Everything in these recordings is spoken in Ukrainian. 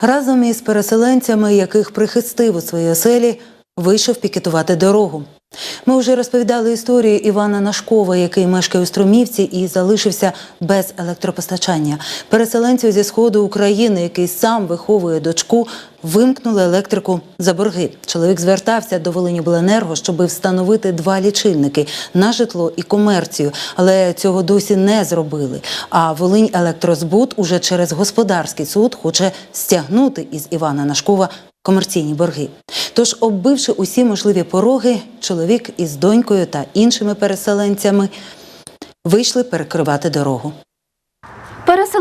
Разом із переселенцями, яких прихистив у своїй оселі, вийшов пікетувати дорогу. Ми вже розповідали історію Івана Нашкова, який мешкає у Струмівці і залишився без електропостачання. Переселенцю зі сходу України, який сам виховує дочку, вимкнули електрику за борги. Чоловік звертався до Волиньобленерго, щоб встановити два лічильники на житло і комерцію, але цього досі не зробили. А Волинь Електрозбут уже через господарський суд хоче стягнути із Івана Нашкова комерційні борги. Тож, оббивши усі можливі пороги, чоловік із донькою та іншими переселенцями вийшли перекривати дорогу.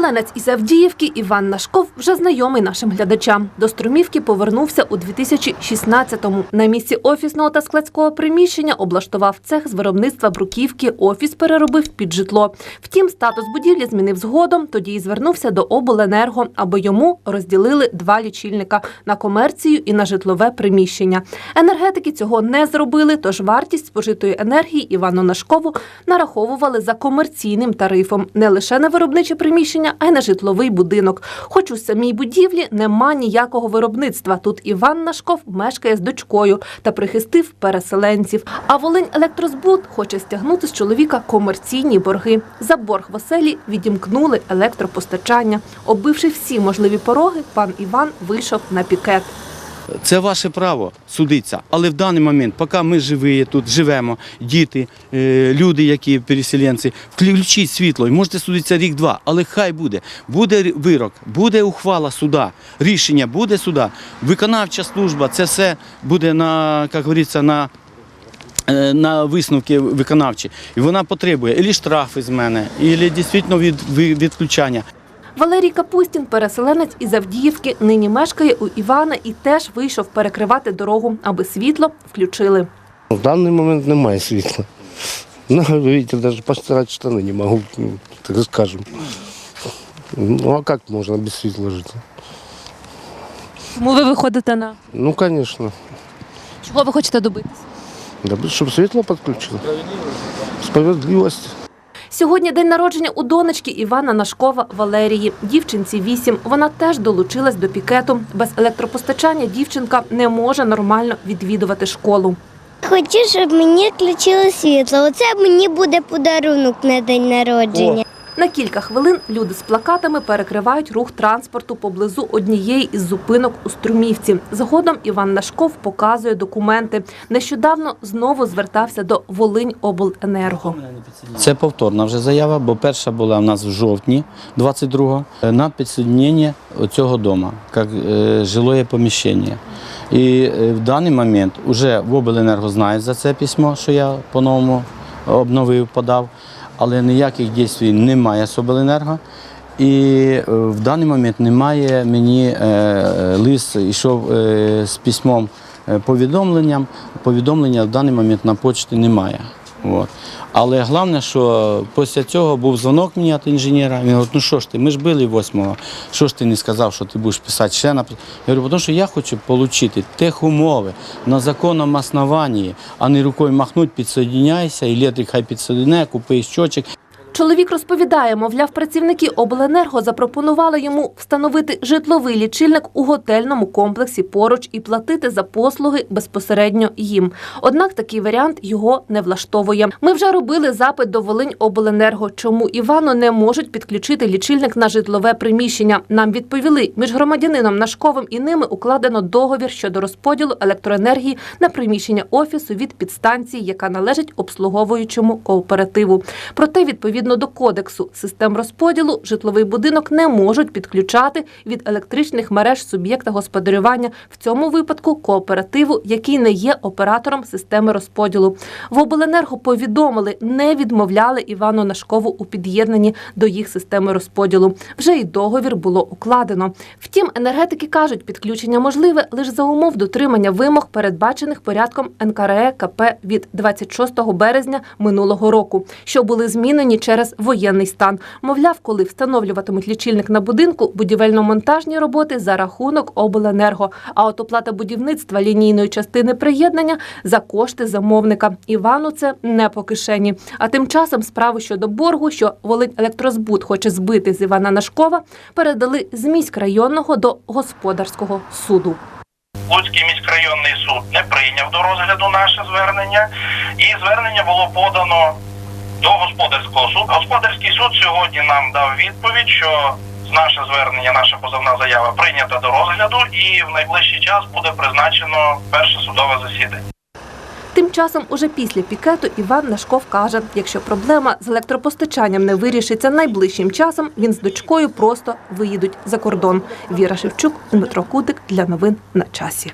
Переселенець із Авдіївки Іван Нашков вже знайомий нашим глядачам. До Струмівки повернувся у 2016-му. На місці офісного та складського приміщення облаштував цех з виробництва бруківки. Офіс переробив під житло. Втім, статус будівлі змінив згодом. Тоді і звернувся до обленерго, аби йому розділили два лічильника на комерцію і на житлове приміщення. Енергетики цього не зробили, тож вартість спожитої енергії Івану Нашкову нараховували за комерційним тарифом не лише на виробниче приміщення, а й на житловий будинок. Хоч у самій будівлі нема ніякого виробництва. Тут Іван Нашков мешкає з дочкою та прихистив переселенців. А Волинь Електрозбут хоче стягнути з чоловіка комерційні борги. За борг в оселі відімкнули електропостачання. Обивши всі можливі пороги, пан Іван вийшов на пікет. Це ваше право судитися. Але в даний момент, поки ми живі тут, живемо, діти, е, люди, які переселенці, включіть світло і можете судитися рік-два. Але хай буде. Буде вирок, буде ухвала суда, рішення буде суда. Виконавча служба, це все буде на, як говориться, на. е, На висновки виконавчі, і вона потребує і штрафи з мене, і дійсно від, від- відключання. Валерій Капустін, переселенець із Авдіївки, нині мешкає у Івана і теж вийшов перекривати дорогу, аби світло включили. В данный момент немає світла. Ну, видите, даже постирать штаны не могу, ну, так скажем. Ну, а как можно без світла жити? Чому ви виходите на Ну, конечно. чого ви хочете добитися? Да, щоб світло підключили. Справедливість. Сьогодні день народження у донечки Івана Нашкова Валерії. Дівчинці 8. Вона теж долучилась до пікету. Без електропостачання дівчинка не може нормально відвідувати школу. Хочу, щоб мені включили світло. Оце мені буде подарунок на день народження. На кілька хвилин люди з плакатами перекривають рух транспорту поблизу однієї із зупинок у Струмівці. Згодом Іван Нашков показує документи. Нещодавно знову звертався до Волиньобленерго. Це повторна вже заява, бо перша була в нас в жовтні 22-го на підсоединення цього дому, як е, жилое поміщення. І е, в даний момент вже в обленерго знають за це письмо, що я по-новому обновив, подав, але ніяких дій немає з обленерго. І е, в даний момент немає мені е, лист, йшов е, з письмом е, повідомленням. Повідомлення в даний момент на почті немає. От. Але головне, що після цього був дзвонок мені від інженера. Він говорить, ну що ж ти, ми ж били 8-го, що ж ти не сказав, що ти будеш писати ще на Я говорю, тому що я хочу отримати техумови на законному основанні, а не рукою махнути, підсоединяйся, електрик хай підсоединяє, купи щочик. Чоловік розповідає, мовляв, працівники обленерго запропонували йому встановити житловий лічильник у готельному комплексі поруч і платити за послуги безпосередньо їм. Однак такий варіант його не влаштовує. Ми вже робили запит до Волиньобленерго, чому Івану не можуть підключити лічильник на житлове приміщення. Нам відповіли, між громадянином Нашковим і ними укладено договір щодо розподілу електроенергії на приміщення офісу від підстанції, яка належить обслуговуючому кооперативу. Проте, відповідно до кодексу систем розподілу, житловий будинок не можуть підключати від електричних мереж суб'єкта господарювання в цьому випадку кооперативу, який не є оператором системи розподілу. В обленерго повідомили, не відмовляли Івану Нашкову у під'єднанні до їх системи розподілу. Вже й договір було укладено. Втім, енергетики кажуть, підключення можливе лише за умов дотримання вимог, передбачених порядком НКРЕ КП від 26 березня минулого року, що були змінені через через воєнний стан. Мовляв, коли встановлюватимуть лічильник на будинку, будівельно-монтажні роботи за рахунок обленерго. А от оплата будівництва лінійної частини приєднання за кошти замовника. Івану це не по кишені. А тим часом справу щодо боргу, що Волинь електрозбут хоче збити з Івана Нашкова, передали з міськрайонного до господарського суду. Луцький міськрайонний суд не прийняв до розгляду наше звернення, і звернення було подано до господарського суду. Господарський суд сьогодні нам дав відповідь, що наше звернення, наша позовна заява прийнята до розгляду, і в найближчий час буде призначено перше судове засідання. Тим часом, уже після пікету, Іван Нашков каже, якщо проблема з електропостачанням не вирішиться найближчим часом, він з дочкою просто виїдуть за кордон. Віра Шевчук, Дмитро Кутик для новин на часі.